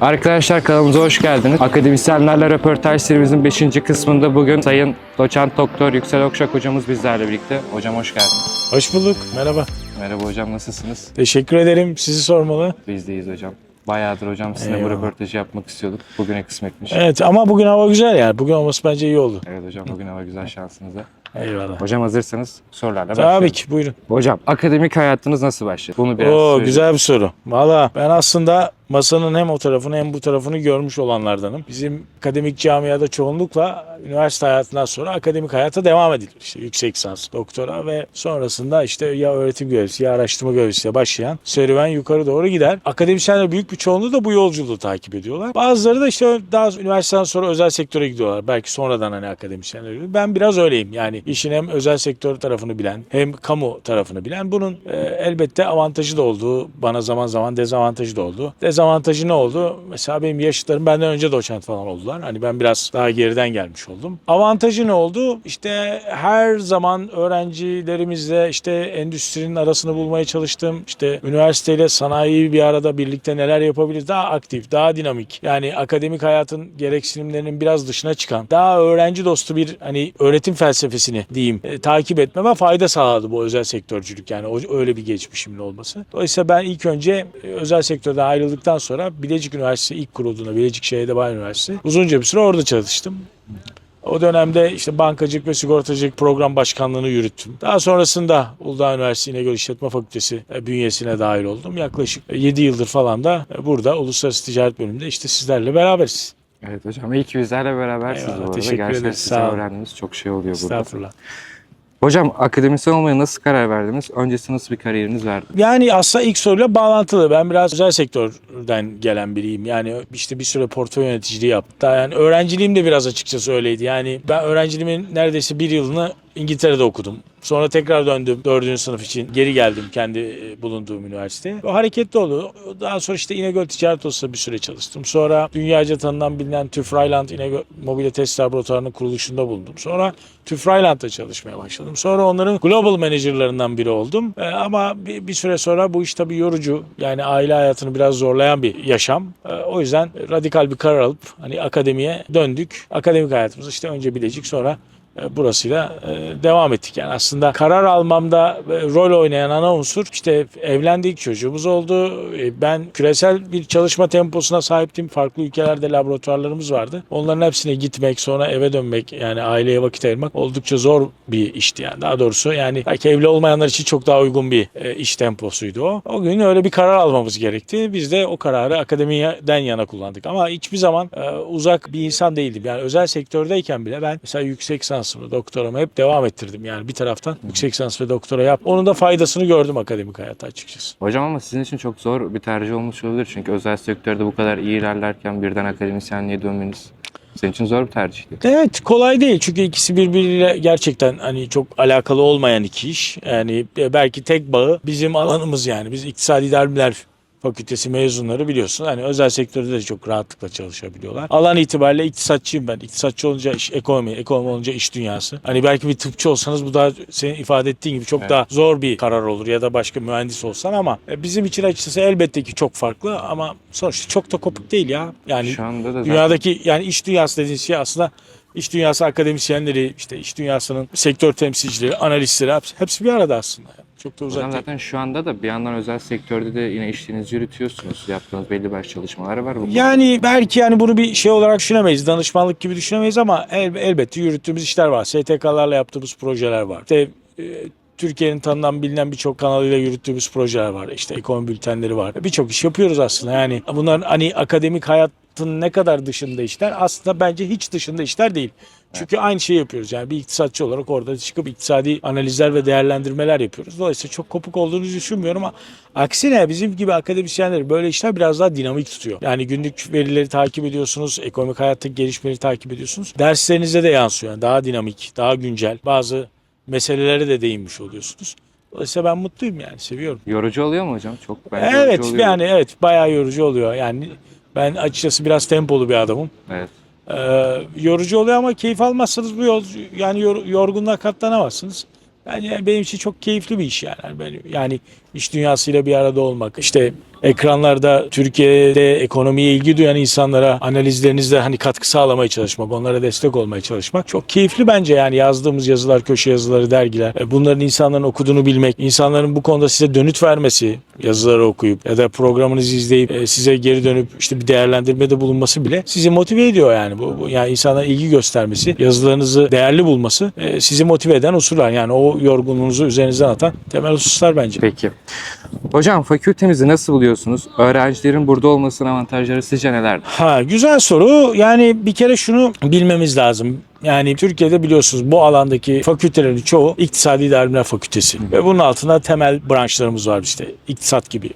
Arkadaşlar kanalımıza hoş geldiniz. Akademisyenlerle röportaj serimizin 5. kısmında bugün Sayın Doçent Doktor Yüksel Okşak hocamız bizlerle birlikte. Hocam hoş geldiniz. Hoş bulduk. Merhaba. Merhaba hocam nasılsınız? Teşekkür ederim. Sizi sormalı. Biz deyiz hocam. Bayağıdır hocam sizinle bu röportajı yapmak istiyorduk. Bugüne kısmetmiş. Evet ama bugün hava güzel yani. Bugün olması bence iyi oldu. Evet hocam bugün hava güzel şansınıza. Eyvallah. Hocam hazırsanız sorularla başlayalım. Tabii ki buyurun. Hocam akademik hayatınız nasıl başladı? Bunu biraz Oo söyleyin. güzel bir soru. Valla ben aslında masanın hem o tarafını hem bu tarafını görmüş olanlardanım. Bizim akademik camiada çoğunlukla üniversite hayatından sonra akademik hayata devam edilir. İşte yüksek lisans, doktora ve sonrasında işte ya öğretim görevlisi ya araştırma görevlisiyle başlayan serüven yukarı doğru gider. Akademisyenler büyük bir çoğunluğu da bu yolculuğu takip ediyorlar. Bazıları da işte daha üniversiteden sonra özel sektöre gidiyorlar. Belki sonradan hani akademisyenler. oluyor. Ben biraz öyleyim. Yani işin hem özel sektör tarafını bilen hem kamu tarafını bilen. Bunun e, elbette avantajı da oldu. Bana zaman zaman dezavantajı da oldu. Dezavantajı ne oldu? Mesela benim yaşıtlarım benden önce doçent falan oldular. Hani ben biraz daha geriden gelmiş oldum. Avantajı ne oldu? İşte her zaman öğrencilerimizle işte endüstrinin arasını bulmaya çalıştım. İşte üniversiteyle sanayiyi bir arada birlikte neler yapabiliriz? Daha aktif, daha dinamik. Yani akademik hayatın gereksinimlerinin biraz dışına çıkan, daha öğrenci dostu bir hani öğretim felsefesini diyeyim e, takip etmeme fayda sağladı bu özel sektörcülük. Yani o, öyle bir geçmişimin olması. Dolayısıyla ben ilk önce e, özel sektörden ayrıldıktan sonra Bilecik Üniversitesi ilk kurulduğunda Bilecik Şehirde Bay Üniversitesi uzunca bir süre orada çalıştım. O dönemde işte bankacılık ve sigortacılık program başkanlığını yürüttüm. Daha sonrasında Uludağ Üniversitesi İnegöl İşletme Fakültesi e, bünyesine dahil oldum. Yaklaşık 7 yıldır falan da e, burada Uluslararası Ticaret Bölümünde işte sizlerle beraberiz. Evet hocam iyi ki bizlerle berabersiniz Eyvallah, bu arada. teşekkür Gerçekten ederiz, sizden sağ olun. öğrendiğimiz çok şey oluyor burada. Estağfurullah. Hocam akademisyen olmaya nasıl karar verdiniz? Öncesi nasıl bir kariyeriniz vardı? Yani aslında ilk soruyla bağlantılı. Ben biraz özel sektörden gelen biriyim. Yani işte bir süre portföy yöneticiliği yaptım. Daha yani öğrenciliğim de biraz açıkçası öyleydi. Yani ben öğrenciliğimin neredeyse bir yılını İngiltere'de okudum. Sonra tekrar döndüm dördüncü sınıf için. Geri geldim kendi e, bulunduğum üniversiteye. O hareketli oldu. Daha sonra işte İnegöl Ticaret Odası'nda bir süre çalıştım. Sonra dünyaca tanınan bilinen TÜV Rheinland İnegöl Mobilya Test Laboratuvarı'nın kuruluşunda bulundum. Sonra TÜV çalışmaya başladım. Sonra onların global managerlarından biri oldum. Ee, ama bir, bir süre sonra bu iş tabii yorucu. Yani aile hayatını biraz zorlayan bir yaşam. Ee, o yüzden radikal bir karar alıp hani akademiye döndük. Akademik hayatımız işte önce Bilecik sonra burasıyla e, devam ettik. Yani aslında karar almamda e, rol oynayan ana unsur işte evlendik, çocuğumuz oldu. E, Ben küresel bir çalışma temposuna sahiptim. Farklı ülkelerde laboratuvarlarımız vardı. Onların hepsine gitmek, sonra eve dönmek yani aileye vakit ayırmak oldukça zor bir işti yani. Daha doğrusu yani belki evli olmayanlar için çok daha uygun bir e, iş temposuydu o. O gün öyle bir karar almamız gerekti. Biz de o kararı akademiden yana kullandık. Ama hiçbir zaman e, uzak bir insan değildim. Yani özel sektördeyken bile ben mesela yüksek lisansımı, doktoramı hep devam ettirdim. Yani bir taraftan yüksek lisans ve doktora yap. Onun da faydasını gördüm akademik hayatta açıkçası. Hocam ama sizin için çok zor bir tercih olmuş olabilir. Çünkü özel sektörde bu kadar iyi ilerlerken birden akademisyenliğe dönmeniz senin için zor bir tercihti. Evet kolay değil çünkü ikisi birbiriyle gerçekten hani çok alakalı olmayan iki iş. Yani e, belki tek bağı bizim alanımız yani biz iktisadi idare bilimler fakültesi mezunları biliyorsun. Hani özel sektörde de çok rahatlıkla çalışabiliyorlar. Alan itibariyle iktisatçıyım ben. İktisatçı olunca iş ekonomi, ekonomi olunca iş dünyası. Hani belki bir tıpçı olsanız bu daha senin ifade ettiğin gibi çok Evet. daha zor bir karar olur ya da başka mühendis olsan ama e, bizim için açıkçası elbette ki çok farklı ama sonuçta çok da kopuk değil ya. Yani Şu anda da zaten Dünyadaki yani iş dünyası dediğiniz şey aslında iş dünyası akademisyenleri, işte iş dünyasının sektör temsilcileri, analistleri hepsi, hepsi bir arada aslında. Çok da uzak Hocam değil. zaten şu anda da bir yandan özel sektörde de yine işlerinizi yürütüyorsunuz. Yaptığınız belli başlı çalışmalar var. Bu. Yani belki yani bunu bir şey olarak düşünemeyiz, danışmanlık gibi düşünemeyiz ama el, elbette yürüttüğümüz işler var. STK'larla yaptığımız projeler var. İşte e, Türkiye'nin tanınan bilinen birçok kanalıyla yürüttüğümüz projeler var. İşte ekonomi bültenleri var. Birçok iş yapıyoruz aslında. Yani bunlar hani akademik hayatın ne kadar dışında işler aslında bence hiç dışında işler değil. Çünkü aynı şeyi yapıyoruz. Yani bir iktisatçı olarak orada çıkıp iktisadi analizler ve değerlendirmeler yapıyoruz. Dolayısıyla çok kopuk olduğunu düşünmüyorum ama aksine bizim gibi akademisyenler böyle işler biraz daha dinamik tutuyor. Yani günlük verileri takip ediyorsunuz, ekonomik hayattaki gelişmeleri takip ediyorsunuz. Derslerinize de yansıyor. Yani daha dinamik, daha güncel. Bazı meselelere de değinmiş oluyorsunuz. Dolayısıyla ben mutluyum yani, seviyorum. Yorucu oluyor mu hocam? Çok bence yorucu evet, oluyor. yani evet bayağı yorucu oluyor. Yani ben açıkçası biraz tempolu bir adamım. Evet. Ee, yorucu oluyor ama keyif almazsanız bu yol yani yor- yorgunluğa katlanamazsınız. Yani benim için çok keyifli bir iş yani. Ben, yani iş dünyasıyla bir arada olmak, işte ekranlarda Türkiye'de ekonomiye ilgi duyan insanlara analizlerinizde hani katkı sağlamaya çalışmak, onlara destek olmaya çalışmak çok keyifli bence yani yazdığımız yazılar, köşe yazıları, dergiler. E, Bunların insanların okuduğunu bilmek, insanların bu konuda size dönüt vermesi, yazıları okuyup ya da programınızı izleyip e, size geri dönüp işte bir değerlendirmede bulunması bile sizi motive ediyor yani. Bu, bu yani insanlara ilgi göstermesi, yazılarınızı değerli bulması e, sizi motive eden unsurlar. Yani o yorgunluğunuzu üzerinizden atan temel hususlar bence. Peki. Hocam fakültemizi nasıl buluyorsunuz? Öğrencilerin burada olmasının avantajları sizce neler? Ha güzel soru. Yani bir kere şunu bilmemiz lazım. Yani Türkiye'de biliyorsunuz bu alandaki fakültelerin çoğu İktisadi İdari Bilimler Fakültesi. Ve bunun altında temel branşlarımız var işte. İktisat gibi,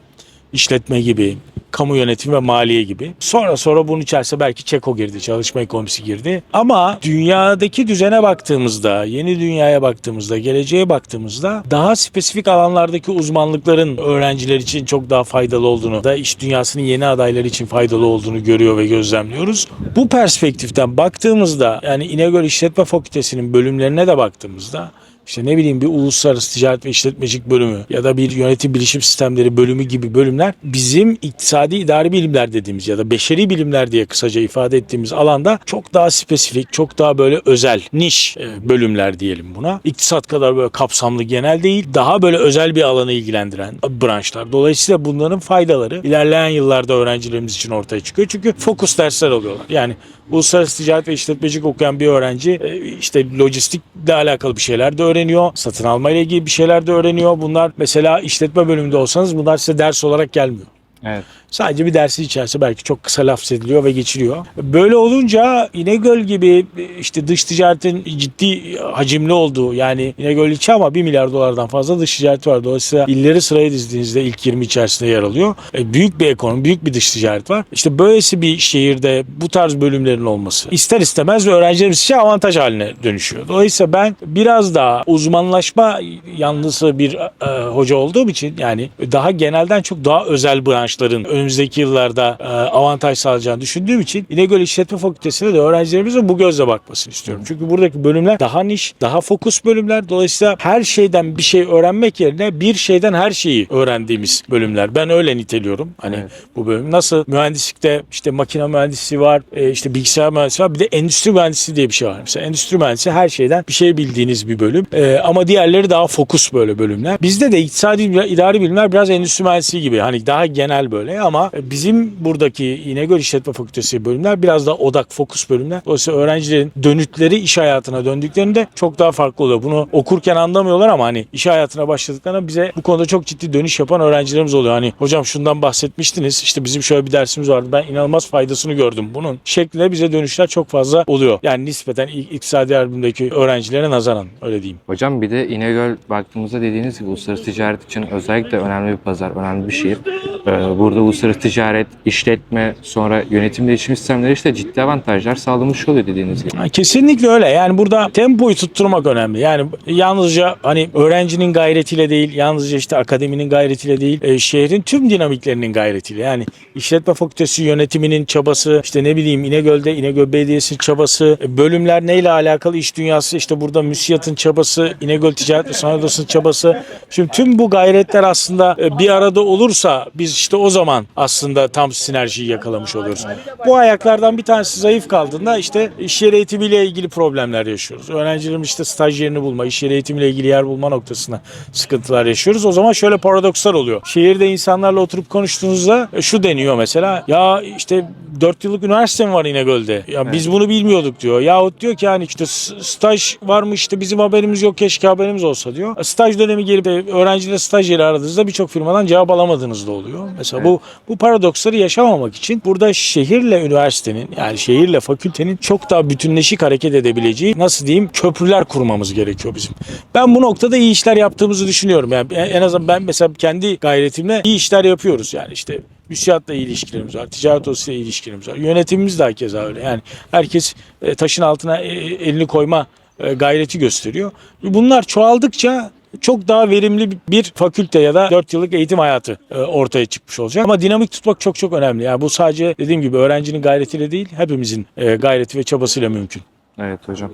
işletme gibi, kamu yönetimi ve maliye gibi. Sonra sonra bunun içerisine belki Çeko girdi, çalışma ekonomisi girdi. Ama dünyadaki düzene baktığımızda, yeni dünyaya baktığımızda, geleceğe baktığımızda daha spesifik alanlardaki uzmanlıkların öğrenciler için çok daha faydalı olduğunu da iş dünyasının yeni adayları için faydalı olduğunu görüyor ve gözlemliyoruz. Bu perspektiften baktığımızda yani İnegöl İşletme Fakültesi'nin bölümlerine de baktığımızda işte ne bileyim bir uluslararası ticaret ve işletmecilik bölümü ya da bir yönetim bilişim sistemleri bölümü gibi bölümler bizim iktisadi idari bilimler dediğimiz ya da beşeri bilimler diye kısaca ifade ettiğimiz alanda çok daha spesifik, çok daha böyle özel, niş e, bölümler diyelim buna. İktisat kadar böyle kapsamlı genel değil, daha böyle özel bir alanı ilgilendiren branşlar. Dolayısıyla bunların faydaları ilerleyen yıllarda öğrencilerimiz için ortaya çıkıyor. Çünkü fokus dersler alıyorlar. Yani uluslararası ticaret ve işletmecilik okuyan bir öğrenci e, işte lojistikle alakalı bir şeyler de öğreniyor. Satın alma ile ilgili bir şeyler de öğreniyor. Bunlar mesela işletme bölümünde olsanız bunlar size ders olarak gelmiyor. Evet. Sadece bir dersin içerisinde belki çok kısa laf ediliyor ve geçiliyor. Böyle olunca İnegöl gibi işte dış ticaretin ciddi hacimli olduğu yani İnegöl ilçe ama 1 milyar dolardan fazla dış ticaret var. Dolayısıyla illeri sıraya dizdiğinizde ilk 20 içerisinde yer alıyor. E, büyük bir ekonomi, büyük bir dış ticaret var. İşte böylesi bir şehirde bu tarz bölümlerin olması ister istemez öğrencilerimiz için avantaj haline dönüşüyor. Dolayısıyla ben biraz daha uzmanlaşma yanlısı bir e, hoca olduğum için yani daha genelden çok daha özel branşların önümüzdeki yıllarda e, avantaj sağlayacağını düşündüğüm için İnegöl İşletme Fakültesi'ne de öğrencilerimizin bu gözle bakmasını istiyorum. Çünkü buradaki bölümler daha niş, daha fokus bölümler. Dolayısıyla her şeyden bir şey öğrenmek yerine bir şeyden her şeyi öğrendiğimiz bölümler. Ben öyle niteliyorum. Hani Evet. bu bölüm nasıl mühendislikte işte makine mühendisi var, e, işte bilgisayar mühendisi var. Bir de endüstri mühendisi diye bir şey var. Mesela endüstri mühendisi her şeyden bir şey bildiğiniz bir bölüm. E, ama diğerleri daha fokus böyle bölümler. Bizde de iktisadi idari bilimler biraz endüstri mühendisliği gibi. Hani daha genel böyle ama bizim buradaki İnegöl İşletme Fakültesi bölümler biraz daha odak, fokus bölümler. Dolayısıyla öğrencilerin dönütleri iş hayatına döndüklerinde çok daha farklı oluyor. Bunu okurken anlamıyorlar ama hani iş hayatına başladıklarında bize bu konuda çok ciddi dönüş yapan öğrencilerimiz oluyor. Hani hocam şundan bahsetmiştiniz. İşte bizim şöyle bir dersimiz vardı. Ben inanılmaz faydasını gördüm bunun. Şeklinde bize dönüşler çok fazla oluyor. Yani nispeten ik- iktisadi yardımdaki öğrencilere nazaran öyle diyeyim. Hocam bir de İnegöl baktığımızda dediğiniz gibi uluslararası ticaret için özellikle önemli bir pazar, önemli bir şehir. Ee, burada uluslararası ticaret, işletme, sonra yönetim değişim sistemleri işte ciddi avantajlar sağlamış oluyor dediğiniz gibi. Kesinlikle öyle. Yani burada tempoyu tutturmak önemli. Yani yalnızca hani öğrencinin gayretiyle değil, yalnızca işte akademinin gayretiyle değil, e, şehrin tüm dinamiklerinin gayretiyle. Yani işletme fakültesi yönetiminin çabası, işte ne bileyim İnegöl'de İnegöl Belediyesi'nin çabası, e, bölümler neyle alakalı iş dünyası, işte burada MÜSİAD'ın çabası, İnegöl Ticaret ve Sanayi Odası'nın çabası. Şimdi tüm bu gayretler aslında e, bir arada olursa biz işte o zaman aslında tam sinerjiyi yakalamış oluyoruz. Bu ayaklardan bir tanesi zayıf kaldığında işte iş yeri eğitimiyle ilgili problemler yaşıyoruz. Öğrencilerin işte staj yerini bulma, iş yeri eğitimiyle ilgili yer bulma noktasında sıkıntılar yaşıyoruz. O zaman şöyle paradokslar oluyor. Şehirde insanlarla oturup konuştuğunuzda e, şu deniyor mesela. Ya işte 4 yıllık üniversite mi var İnegöl'de? Ya biz bunu bilmiyorduk diyor. Yahut diyor ki yani işte staj var mı işte bizim haberimiz yok keşke haberimiz olsa diyor. E, Staj dönemi gelip öğrenciyle staj yeri aradığınızda birçok firmadan cevap alamadığınız da oluyor. Mesela bu bu paradoksları yaşamamak için burada şehirle üniversitenin yani şehirle fakültenin çok daha bütünleşik hareket edebileceği nasıl diyeyim köprüler kurmamız gerekiyor bizim. Ben bu noktada iyi işler yaptığımızı düşünüyorum. Yani en azından ben mesela kendi gayretimle iyi işler yapıyoruz yani işte müsiyatla ilişkilerimiz var. Ticaret iyi ilişkilerimiz var. Yönetimimiz de keza öyle. Yani herkes e, taşın altına e, elini koyma e, gayreti gösteriyor. Bunlar çoğaldıkça çok daha verimli bir fakülte ya da 4 yıllık eğitim hayatı e, ortaya çıkmış olacak. Ama dinamik tutmak çok çok önemli. Yani bu sadece dediğim gibi öğrencinin gayretiyle değil, hepimizin e, gayreti ve çabasıyla mümkün. Evet hocam.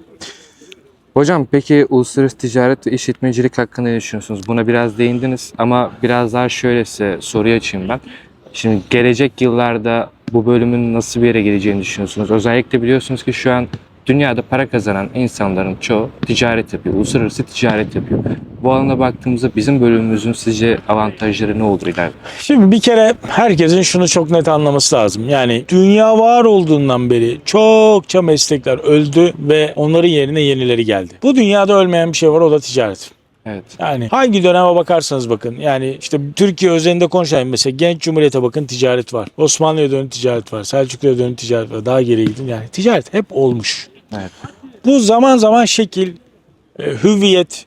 Hocam peki uluslararası ticaret ve işletmecilik hakkında ne düşünüyorsunuz? Buna biraz değindiniz ama biraz daha şöyle size soruyu açayım ben. Şimdi gelecek yıllarda bu bölümün nasıl bir yere geleceğini düşünüyorsunuz? Özellikle biliyorsunuz ki şu an dünyada para kazanan insanların çoğu ticaret yapıyor, uluslararası ticaret yapıyor. Bu alana baktığımızda bizim bölümümüzün sizce avantajları ne olur ileride? Şimdi bir kere herkesin şunu çok net anlaması lazım. Yani dünya var olduğundan beri çokça meslekler öldü ve onların yerine yenileri geldi. Bu dünyada ölmeyen bir şey var o da ticaret. Evet. Yani hangi döneme bakarsanız bakın yani işte Türkiye özelinde konuşayım mesela genç cumhuriyete bakın ticaret var. Osmanlı'ya dönük ticaret var. Selçuklu'ya dönük ticaret var. Daha geriye gidin yani ticaret hep olmuş. Evet. Bu zaman zaman şekil, e, hüviyet,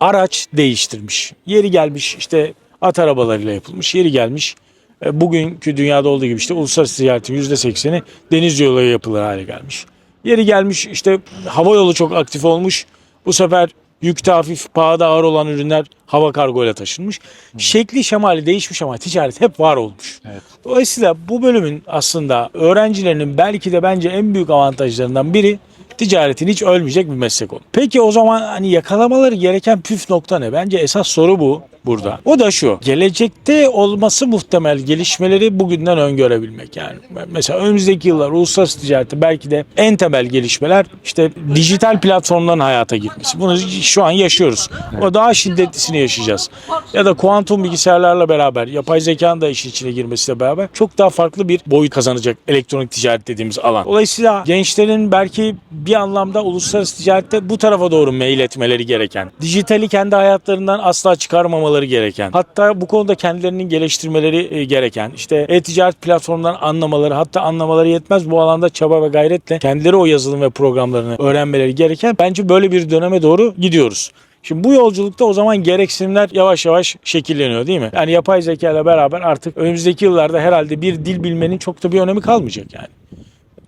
araç değiştirmiş. Yeri gelmiş işte at arabalarıyla yapılmış. Yeri gelmiş e, bugünkü dünyada olduğu gibi işte uluslararası ticaretin %80'i deniz yoluyla yapılır hale gelmiş. Yeri gelmiş işte hava yolu çok aktif olmuş. Bu sefer yükte hafif pahada ağır olan ürünler hava kargoyla taşınmış. Şekli şemali değişmiş ama ticaret hep var olmuş. Evet. Dolayısıyla bu bölümün aslında öğrencilerinin belki de bence en büyük avantajlarından biri ticaretin hiç ölmeyecek bir meslek oldu. Peki o zaman hani yakalamaları gereken püf nokta ne? Bence esas soru bu burada. O da şu. Gelecekte olması muhtemel gelişmeleri bugünden öngörebilmek. Yani mesela önümüzdeki yıllar uluslararası ticarette belki de en temel gelişmeler işte dijital platformların hayata girmesi. Bunu şu an yaşıyoruz. O daha şiddetlisini yaşayacağız. Ya da kuantum bilgisayarlarla beraber yapay zekanın da işin içine girmesiyle beraber çok daha farklı bir boyut kazanacak elektronik ticaret dediğimiz alan. Dolayısıyla gençlerin belki bir anlamda uluslararası ticarette bu tarafa doğru meyil etmeleri gereken, dijitali kendi hayatlarından asla çıkarmamaları gereken, hatta bu konuda kendilerini geliştirmeleri e, gereken, işte e-ticaret platformlarından anlamaları, hatta anlamaları yetmez bu alanda çaba ve gayretle kendileri o yazılım ve programlarını öğrenmeleri gereken bence böyle bir döneme doğru gidiyoruz. Şimdi bu yolculukta o zaman gereksinimler yavaş yavaş şekilleniyor değil mi? Yani yapay zeka ile beraber artık önümüzdeki yıllarda herhalde bir dil bilmenin çok da bir önemi kalmayacak yani.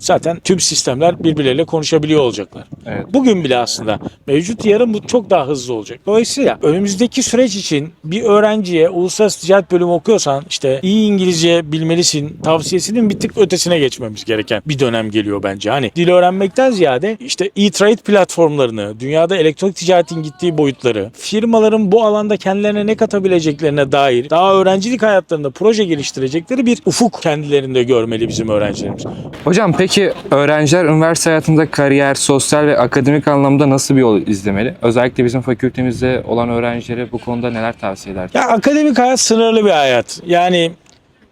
Zaten tüm sistemler birbirleriyle konuşabiliyor olacaklar. Evet. Bugün bile aslında mevcut yarın bu çok daha hızlı olacak. Dolayısıyla önümüzdeki süreç için bir öğrenciye uluslararası ticaret bölümü okuyorsan işte iyi İngilizce bilmelisin tavsiyesinin bir tık ötesine geçmemiz gereken bir dönem geliyor bence. Hani dil öğrenmekten ziyade işte e-trade platformlarını, dünyada elektronik ticaretin gittiği boyutları, firmaların bu alanda kendilerine ne katabileceklerine dair daha öğrencilik hayatlarında proje geliştirecekleri bir ufuk kendilerinde görmeli bizim öğrencilerimiz. Hocam peki öğrenciler üniversite hayatında kariyer, sosyal ve akademik anlamda nasıl bir yol izlemeli? Özellikle bizim fakültemizde olan öğrencilere bu konuda neler tavsiye eder? Ya akademik hayat sınırlı bir hayat. Yani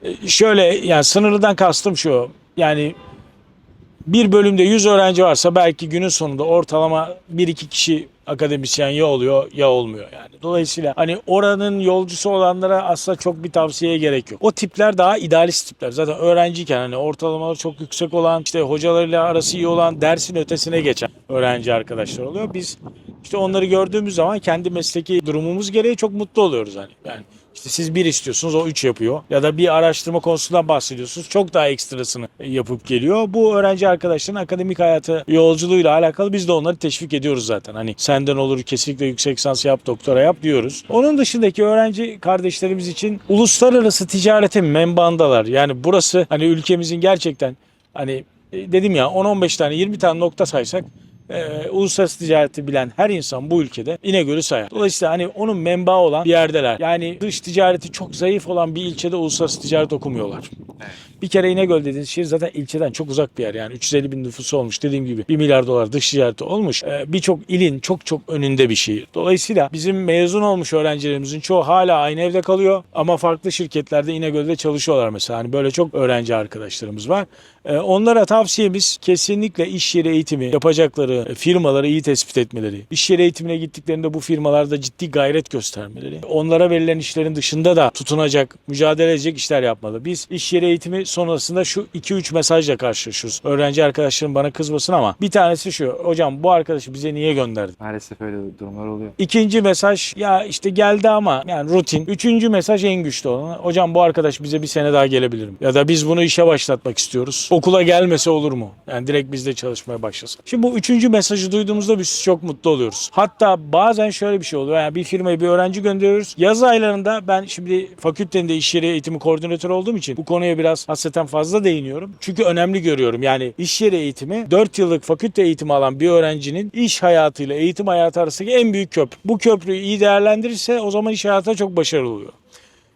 e, şöyle yani sınırlıdan kastım şu. Yani bir bölümde 100 öğrenci varsa belki günün sonunda ortalama 1-2 kişi akademisyen ya oluyor ya olmuyor yani. Dolayısıyla hani oranın yolcusu olanlara aslında çok bir tavsiyeye gerek yok. O tipler daha idealist tipler. Zaten öğrenciyken hani ortalamaları çok yüksek olan, işte hocalarıyla arası iyi olan, dersin ötesine geçen öğrenci arkadaşlar oluyor. Biz işte onları gördüğümüz zaman kendi mesleki durumumuz gereği çok mutlu oluyoruz hani. Yani işte siz bir istiyorsunuz o üç yapıyor. Ya da bir araştırma konusundan bahsediyorsunuz. Çok daha ekstrasını yapıp geliyor. Bu öğrenci arkadaşların akademik hayatı yolculuğuyla alakalı biz de onları teşvik ediyoruz zaten. Hani senden olur kesinlikle yüksek lisans yap, doktora yap diyoruz. Onun dışındaki öğrenci kardeşlerimiz için uluslararası ticaretin menbaındalar. Yani burası hani ülkemizin gerçekten hani e, dedim ya 10-15 tane 20 tane nokta saysak e, uluslararası ticareti bilen her insan bu ülkede İnegöl'ü sayar. Dolayısıyla hani onun menbaı olan bir yerdeler. Yani dış ticareti çok zayıf olan bir ilçede uluslararası ticaret okumuyorlar. Bir kere İnegöl dediğiniz şehir zaten ilçeden çok uzak bir yer. Yani 350 bin nüfusu olmuş dediğim gibi 1 milyar dolar dış ticareti olmuş. Ee, Birçok ilin çok çok önünde bir şehir. Dolayısıyla bizim mezun olmuş öğrencilerimizin çoğu hala aynı evde kalıyor ama farklı şirketlerde İnegöl'de çalışıyorlar mesela. Hani böyle çok öğrenci arkadaşlarımız var. Ee, Onlara tavsiyemiz kesinlikle iş yeri eğitimi yapacakları firmaları iyi tespit etmeleri. İş yeri eğitimine gittiklerinde bu firmalarda ciddi gayret göstermeleri. Onlara verilen işlerin dışında da tutunacak, mücadele edecek işler yapmalı. Biz iş yeri eğitimi sonrasında şu 2-3 mesajla karşılaşıyoruz. Öğrenci arkadaşlarım bana kızmasın ama bir tanesi şu. Hocam bu arkadaşı bize niye gönderdi? Maalesef öyle durumlar oluyor. İkinci mesaj ya işte geldi ama yani rutin. Üçüncü mesaj en güçlü olan. Hocam bu arkadaş bize bir sene daha gelebilir mi? Ya da biz bunu işe başlatmak istiyoruz. Okula gelmese olur mu? Yani direkt bizde çalışmaya başlasa. Şimdi bu üçüncü mesajı duyduğumuzda biz çok mutlu oluyoruz. Hatta bazen şöyle bir şey oluyor. Yani bir firmaya bir öğrenci gönderiyoruz. Yaz aylarında ben şimdi fakültenin de iş yeri eğitimi koordinatörü olduğum için bu konuya biraz hasreten fazla değiniyorum. Çünkü önemli görüyorum. Yani iş yeri eğitimi 4 yıllık fakülte eğitimi alan bir öğrencinin iş hayatıyla eğitim hayatı arasındaki en büyük köprü. Bu köprüyü iyi değerlendirirse o zaman iş hayatında çok başarılı oluyor.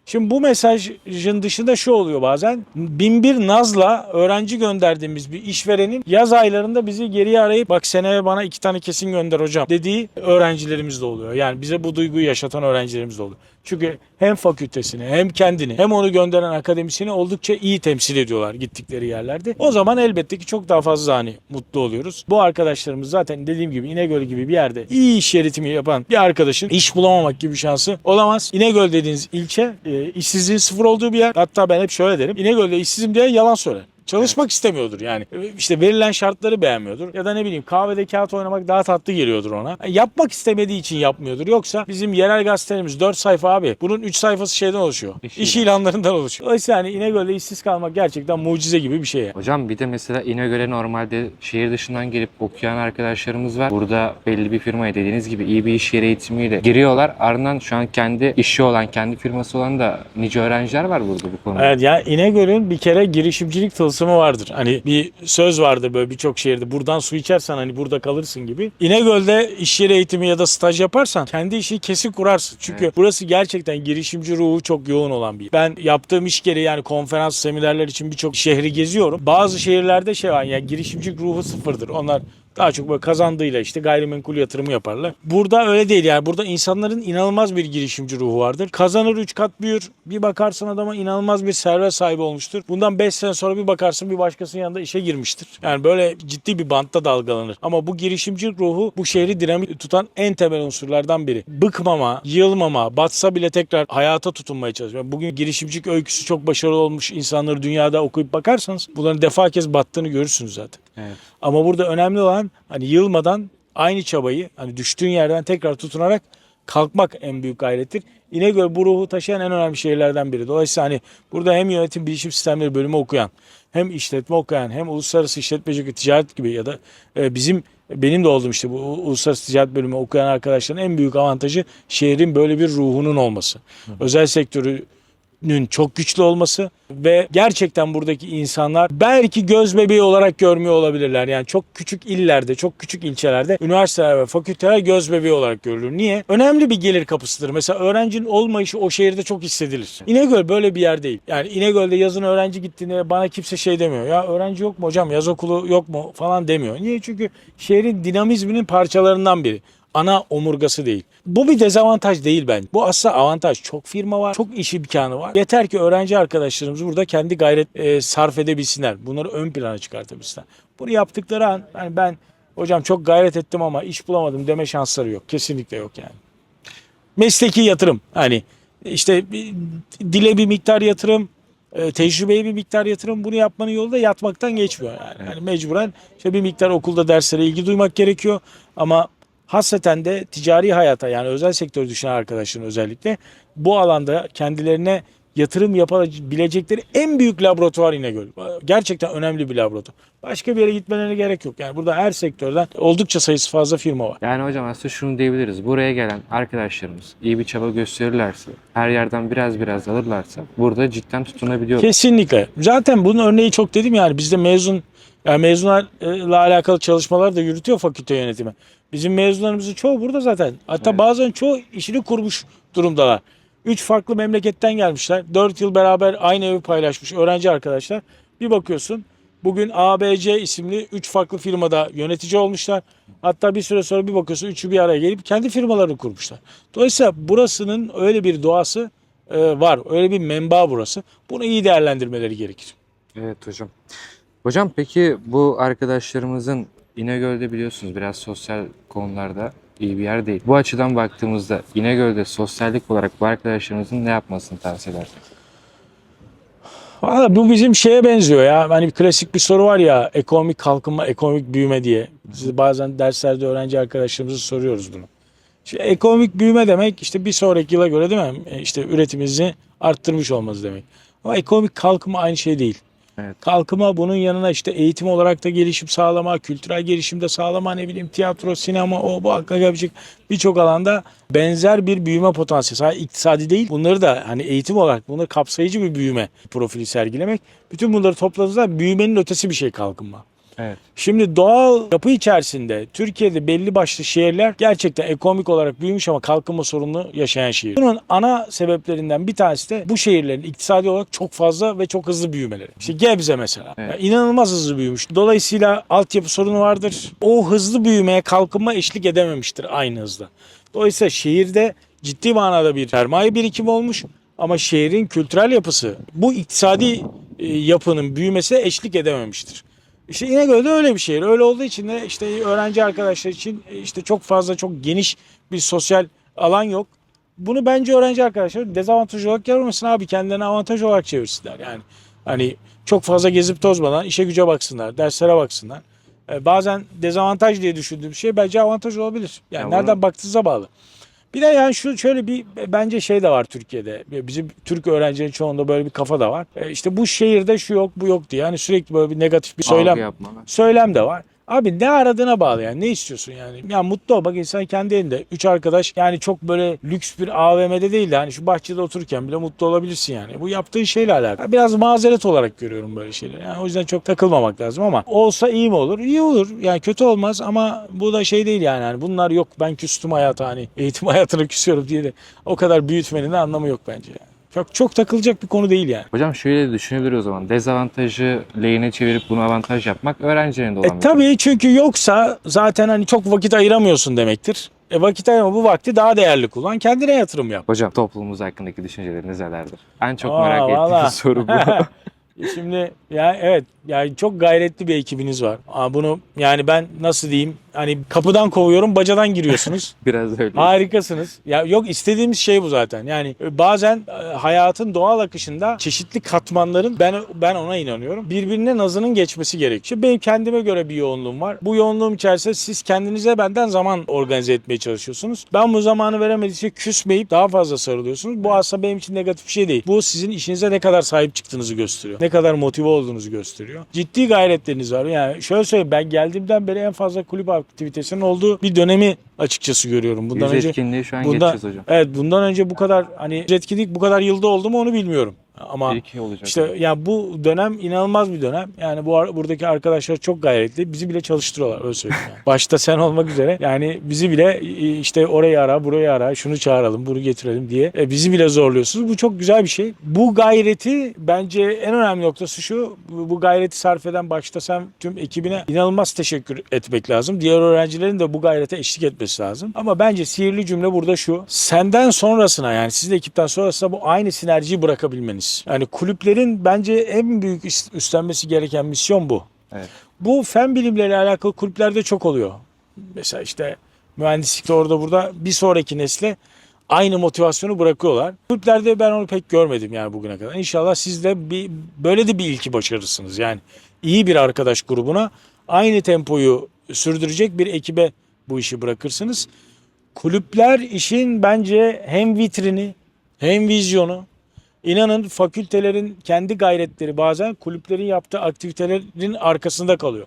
Şimdi bu mesajın dışında şu oluyor bazen. Binbir nazla öğrenci gönderdiğimiz bir işverenin yaz aylarında bizi geriye arayıp bak seneye bana iki tane kesin gönder hocam dediği öğrencilerimiz de oluyor. Yani bize bu duyguyu yaşatan öğrencilerimiz de oluyor. Çünkü hem fakültesini hem kendini hem onu gönderen akademisyeni oldukça iyi temsil ediyorlar gittikleri yerlerde. O zaman elbette ki çok daha fazla hani mutlu oluyoruz. Bu arkadaşlarımız zaten dediğim gibi İnegöl gibi bir yerde iyi iş yönetimi yapan bir arkadaşın iş bulamamak gibi şansı olamaz. İnegöl dediğiniz ilçe e, işsizliğin sıfır olduğu bir yer. Hatta ben hep şöyle derim. İnegöl'de işsizim diye yalan söyler. Çalışmak istemiyordur yani. İşte verilen şartları beğenmiyordur. Ya da ne bileyim kahvede kağıt oynamak daha tatlı geliyordur ona. Yani yapmak istemediği için yapmıyordur. Yoksa bizim yerel gazetelerimiz 4 sayfa abi. Bunun 3 sayfası şeyden oluşuyor. İş İş, ilanlarından oluşuyor. Dolayısıyla hani İnegöl'de işsiz kalmak gerçekten mucize gibi bir şey. yani. Hocam bir de mesela İnegöl'e normalde şehir dışından gelip okuyan arkadaşlarımız var. Burada belli bir firmaya dediğiniz gibi iyi bir iş yeri eğitimiyle giriyorlar. Ardından şu an kendi işi olan, kendi firması olan da nice öğrenciler var burada bu konuda. Evet ya İnegöl'ün bir kere girişimcilik tılsımı vardır. Hani bir söz vardır böyle birçok şehirde. Buradan su içersen hani burada kalırsın gibi. İnegöl'de iş yeri eğitimi ya da staj yaparsan kendi işi kesin kurarsın. Çünkü Evet. burası gerçekten girişimci ruhu çok yoğun olan bir. Ben yaptığım iş gereği yani konferans, seminerler için birçok şehri geziyorum. Bazı şehirlerde şey var yani girişimcilik ruhu sıfırdır. Onlar daha çok böyle kazandığıyla işte gayrimenkul yatırımı yaparlar. Burada öyle değil yani. Burada insanların inanılmaz bir girişimci ruhu vardır. Kazanır 3 kat büyür. Bir bakarsın adama inanılmaz bir servet sahibi olmuştur. Bundan 5 sene sonra bir bakarsın bir başkasının yanında işe girmiştir. Yani böyle ciddi bir bantta dalgalanır. Ama bu girişimcilik ruhu bu şehri dinamik tutan en temel unsurlardan biri. Bıkmama, yılmama, batsa bile tekrar hayata tutunmaya çalışmak. Bugün girişimcilik öyküsü çok başarılı olmuş insanları dünyada okuyup bakarsanız bunların defa kez battığını görürsünüz zaten. Evet. Ama burada önemli olan hani yılmadan aynı çabayı hani düştüğün yerden tekrar tutunarak kalkmak en büyük gayrettir. İnegöl bu ruhu taşıyan en önemli şehirlerden biri. Dolayısıyla hani burada hem yönetim bilişim sistemleri bölümü okuyan hem işletme okuyan hem uluslararası işletmecilik ve ticaret gibi ya da e, bizim benim de olduğum işte bu uluslararası ticaret bölümü okuyan arkadaşların en büyük avantajı şehrin böyle bir ruhunun olması. Özel sektörü ün çok güçlü olması ve gerçekten buradaki insanlar belki göz bebeği olarak görmüyor olabilirler. Yani çok küçük illerde, çok küçük ilçelerde üniversiteler ve fakülteler göz bebeği olarak görülür. Niye? Önemli bir gelir kapısıdır. Mesela öğrencinin olmayışı o şehirde çok hissedilir. İnegöl böyle bir yer değil. Yani İnegöl'de yazın öğrenci gittiğinde bana kimse şey demiyor. Ya öğrenci yok mu hocam? Yaz okulu yok mu? falan demiyor. Niye? Çünkü şehrin dinamizminin parçalarından biri ana omurgası değil. Bu bir dezavantaj değil bence. Bu aslında avantaj. Çok firma var, çok iş imkanı var. Yeter ki öğrenci arkadaşlarımız burada kendi gayret e, sarf edebilsinler. Bunları ön plana çıkartabilsinler. Bunu yaptıkları an yani ben hocam çok gayret ettim ama iş bulamadım deme şansları yok. Kesinlikle yok yani. Mesleki yatırım. Hani işte dile bir miktar yatırım, e, tecrübeye bir miktar yatırım bunu yapmanın yolu da yatmaktan geçmiyor yani. Yani mecburen işte bir miktar okulda derslere ilgi duymak gerekiyor ama hasreten de ticari hayata yani özel sektörü düşünen arkadaşların özellikle bu alanda kendilerine yatırım yapabilecekleri en büyük laboratuvar İnegöl. Gerçekten önemli bir laboratuvar. Başka bir yere gitmelerine gerek yok. Yani burada her sektörden oldukça sayısı fazla firma var. Yani hocam aslında şunu diyebiliriz. Buraya gelen arkadaşlarımız iyi bir çaba gösterirlerse, her yerden biraz biraz alırlarsa burada cidden tutunabiliyor. Kesinlikle. Zaten bunun örneği çok dedim yani bizde mezun yani mezunlarla alakalı çalışmalar da yürütüyor fakülte yönetimi. Bizim mezunlarımızın çoğu burada zaten. Hatta Evet. bazen çoğu işini kurmuş durumdalar. Üç farklı memleketten gelmişler. Dört yıl beraber aynı evi paylaşmış öğrenci arkadaşlar. Bir bakıyorsun bugün ABC isimli üç farklı firmada yönetici olmuşlar. Hatta bir süre sonra bir bakıyorsun üçü bir araya gelip kendi firmalarını kurmuşlar. Dolayısıyla burasının öyle bir doğası e, var. Öyle bir menba burası. Bunu iyi değerlendirmeleri gerekir. Evet hocam. Hocam peki bu arkadaşlarımızın İnegöl'de biliyorsunuz biraz sosyal konularda iyi bir yer değil. Bu açıdan baktığımızda İnegöl'de sosyallik olarak bu arkadaşlarımızın ne yapmasını tavsiye edersiniz? Valla bu bizim şeye benziyor ya. Hani klasik bir soru var ya ekonomik kalkınma, ekonomik büyüme diye. Biz bazen derslerde öğrenci arkadaşlarımıza soruyoruz bunu. Şimdi ekonomik büyüme demek işte bir sonraki yıla göre değil mi? E, İşte üretimimizi arttırmış olması demek. Ama ekonomik kalkınma aynı şey değil. Evet. Kalkınma bunun yanına işte eğitim olarak da gelişim sağlama, kültürel gelişim de sağlama, ne bileyim tiyatro, sinema, o bu aklına gelebilecek birçok alanda benzer bir büyüme potansiyeli. Sadece iktisadi değil bunları da hani eğitim olarak bunları kapsayıcı bir büyüme profili sergilemek. Bütün bunları topladığınızda büyümenin ötesi bir şey kalkınma. Evet. Şimdi doğal yapı içerisinde Türkiye'de belli başlı şehirler gerçekten ekonomik olarak büyümüş ama kalkınma sorununu yaşayan şehir. Bunun ana sebeplerinden bir tanesi de bu şehirlerin iktisadi olarak çok fazla ve çok hızlı büyümeleri. İşte Gebze mesela. Evet. Ya inanılmaz hızlı büyümüş. Dolayısıyla altyapı sorunu vardır. O hızlı büyümeye kalkınma eşlik edememiştir aynı hızda. Dolayısıyla şehirde ciddi manada bir sermaye birikimi olmuş ama şehrin kültürel yapısı bu iktisadi e, yapının büyümesine eşlik edememiştir. İşte İnegöl'de öyle bir şehir. Öyle olduğu için de işte öğrenci arkadaşlar için e, işte çok fazla çok geniş bir sosyal alan yok. Bunu bence öğrenci arkadaşlar dezavantaj olarak görmesin abi kendilerine avantaj olarak çevirsinler. Yani hani çok fazla gezip tozmadan işe güce baksınlar, derslere baksınlar. E, bazen dezavantaj diye düşündüğüm şey bence avantaj olabilir. Yani Ya nereden bunu- baktığınıza bağlı. Bir de yani şu şöyle bir bence şey de var Türkiye'de. Bizim Türk öğrencilerin çoğunda böyle bir kafa da var. E, işte bu şehirde şu yok bu yok diye. Yani sürekli böyle bir negatif bir söylem söylem de var. Abi ne aradığına bağlı yani ne istiyorsun yani. Ya mutlu ol bak insan kendi elinde. Üç arkadaş yani çok böyle lüks bir AVM'de değil de hani şu bahçede otururken bile mutlu olabilirsin yani. Bu yaptığın şeyle alakalı. Biraz mazeret olarak görüyorum böyle şeyleri. Yani o yüzden çok takılmamak lazım ama olsa iyi mi olur? İyi olur. Yani kötü olmaz ama bu da şey değil yani. yani bunlar yok ben küstüm hayata hani eğitim hayatına küsüyorum diye de o kadar büyütmenin de anlamı yok bence yani. Çok, çok takılacak bir konu değil yani. Hocam şöyle düşünebilir o zaman. Dezavantajı lehine çevirip bunu avantaj yapmak öğrencilerin de olan E bir şey. tabii çünkü yoksa zaten hani çok vakit ayıramıyorsun demektir. E vakit ayırma bu vakti daha değerli kullan. Kendine yatırım yap. Hocam toplumumuz hakkındaki düşünceleriniz nelerdir? En çok Aa, merak ettiğim valla. soru bu. Şimdi ya evet yani çok gayretli bir ekibiniz var. Aa, bunu yani ben nasıl diyeyim hani kapıdan kovuyorum bacadan giriyorsunuz. Biraz öyle. Harikasınız. Ya yok istediğimiz şey bu zaten. Yani bazen e, hayatın doğal akışında çeşitli katmanların ben ben ona inanıyorum. Birbirine nazının geçmesi gerekiyor. Benim kendime göre bir yoğunluğum var. Bu yoğunluğum içerisinde siz kendinize benden zaman organize etmeye çalışıyorsunuz. Ben bu zamanı veremedikçe küsmeyip daha fazla sarılıyorsunuz. Bu aslında benim için negatif bir şey değil. Bu sizin işinize ne kadar sahip çıktığınızı gösteriyor. Ne kadar motive olduğunuzu gösteriyor. Ciddi gayretleriniz var. Yani şöyle söyleyeyim ben geldiğimden beri en fazla kulüp aktivitesinin olduğu bir dönemi açıkçası görüyorum. Bundan Yüz önce etkinliği şu an bundan, geçeceğiz hocam. Evet bundan önce bu kadar hani etkinlik bu kadar yılda oldu mu onu bilmiyorum. Ama İyi ki olacak. işte yani bu dönem inanılmaz bir dönem. Yani bu buradaki arkadaşlar çok gayretli. Bizi bile çalıştırıyorlar öyle söyleyeyim. Yani. Başta sen olmak üzere. Yani bizi bile işte orayı ara, burayı ara, şunu çağıralım, bunu getirelim diye e, bizi bile zorluyorsunuz. Bu çok güzel bir şey. Bu gayreti bence en önemli noktası şu. Bu bu gayreti sarf eden başta sen tüm ekibine inanılmaz teşekkür etmek lazım. Diğer öğrencilerin de bu gayrete eşlik etmesi lazım. Ama bence sihirli cümle burada şu. Senden sonrasına yani sizin ekipten sonrasına bu aynı sinerjiyi bırakabilmeniz. Yani kulüplerin bence en büyük üst- üstlenmesi gereken misyon bu. Evet. Bu fen bilimleriyle alakalı kulüplerde çok oluyor. Mesela işte mühendislikte orada burada bir sonraki nesle aynı motivasyonu bırakıyorlar. Kulüplerde ben onu pek görmedim yani bugüne kadar. İnşallah siz de bir, böyle de bir ilki başarırsınız. Yani iyi bir arkadaş grubuna aynı tempoyu sürdürecek bir ekibe bu işi bırakırsınız. Kulüpler işin bence hem vitrini hem vizyonu İnanın fakültelerin kendi gayretleri bazen kulüplerin yaptığı aktivitelerin arkasında kalıyor.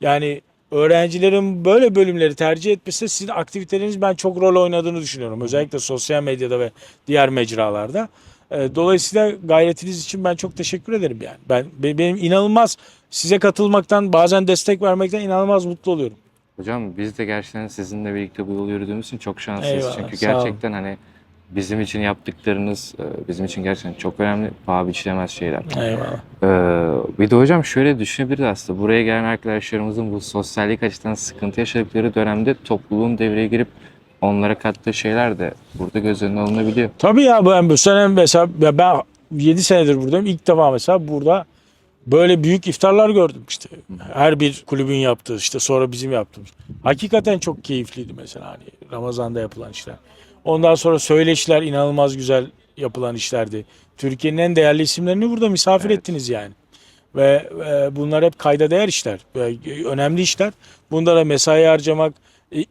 Yani öğrencilerin böyle bölümleri tercih etmesi sizin aktiviteleriniz ben çok rol oynadığını düşünüyorum. Özellikle sosyal medyada ve diğer mecralarda. Ee, Dolayısıyla gayretiniz için ben çok teşekkür ederim yani. Ben be- benim inanılmaz size katılmaktan, bazen destek vermekten inanılmaz mutlu oluyorum. Hocam biz de gerçekten sizinle birlikte bu yolu yürüdüğümüz için çok şanslıyız. Eyvallah, Çünkü gerçekten hani bizim için yaptıklarınız e, bizim için gerçekten çok önemli, paha biçilemez şeyler. Eyvallah. Ee, bir de hocam şöyle düşünebiliriz aslında. Buraya gelen arkadaşlarımızın bu sosyallik açıdan sıkıntı yaşadıkları dönemde topluluğun devreye girip onlara kattığı şeyler de burada göz önüne alınabiliyor. Tabii ya ben bu sene mesela ben 7 senedir buradayım. İlk defa mesela burada böyle büyük iftarlar gördüm işte. Her bir kulübün yaptığı işte sonra bizim yaptığımız. Hakikaten çok keyifliydi mesela hani Ramazan'da yapılan işler. Ondan sonra söyleşiler inanılmaz güzel yapılan işlerdi. Türkiye'nin en değerli isimlerini burada misafir Evet. ettiniz yani. Ve e, bunlar hep kayda değer işler. Ve önemli işler. Bunlara mesai harcamak,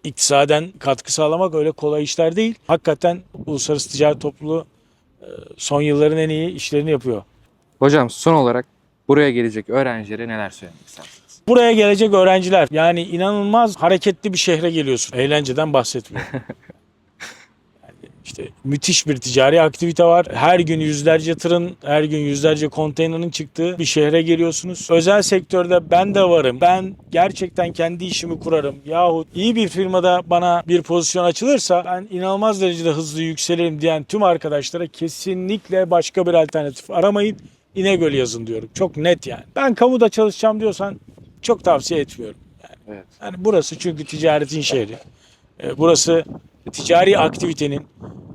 iktisaden katkı sağlamak öyle kolay işler değil. Hakikaten uluslararası ticaret topluluğu e, son yılların en iyi işlerini yapıyor. Hocam son olarak Buraya gelecek öğrencilere neler söylemek istersiniz? Buraya gelecek öğrenciler yani inanılmaz hareketli bir şehre geliyorsun. Eğlenceden bahsetmiyorum. Yani işte müthiş bir ticari aktivite var. Her gün yüzlerce tırın, her gün yüzlerce konteynerin çıktığı bir şehre geliyorsunuz. Özel sektörde ben de varım. Ben gerçekten kendi işimi kurarım. Yahut iyi bir firmada bana bir pozisyon açılırsa ben inanılmaz derecede hızlı yükselirim diyen tüm arkadaşlara kesinlikle başka bir alternatif aramayın. İnegöl yazın diyorum. Çok net yani. Ben kamuda çalışacağım diyorsan çok tavsiye etmiyorum. Yani, Evet. yani burası çünkü ticaretin şehri. E, Burası ticari aktivitenin,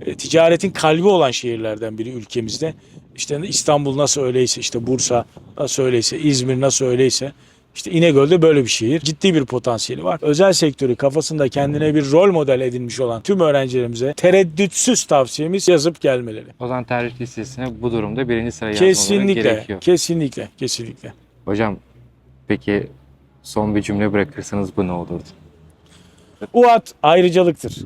e, ticaretin kalbi olan şehirlerden biri ülkemizde. İşte İstanbul nasıl öyleyse, işte Bursa nasıl öyleyse, İzmir nasıl öyleyse, işte İnegöl'de böyle bir şehir. Ciddi bir potansiyeli var. Özel sektörü kafasında kendine bir rol model edinmiş olan tüm öğrencilerimize tereddütsüz tavsiyemiz yazıp gelmeleri. O zaman tercih listesine bu durumda birinci sıraya yazmaları Kesinlikle, gerekiyor. kesinlikle, kesinlikle. Hocam peki son bir cümle bırakırsanız bu ne olurdu? UAT ayrıcalıktır.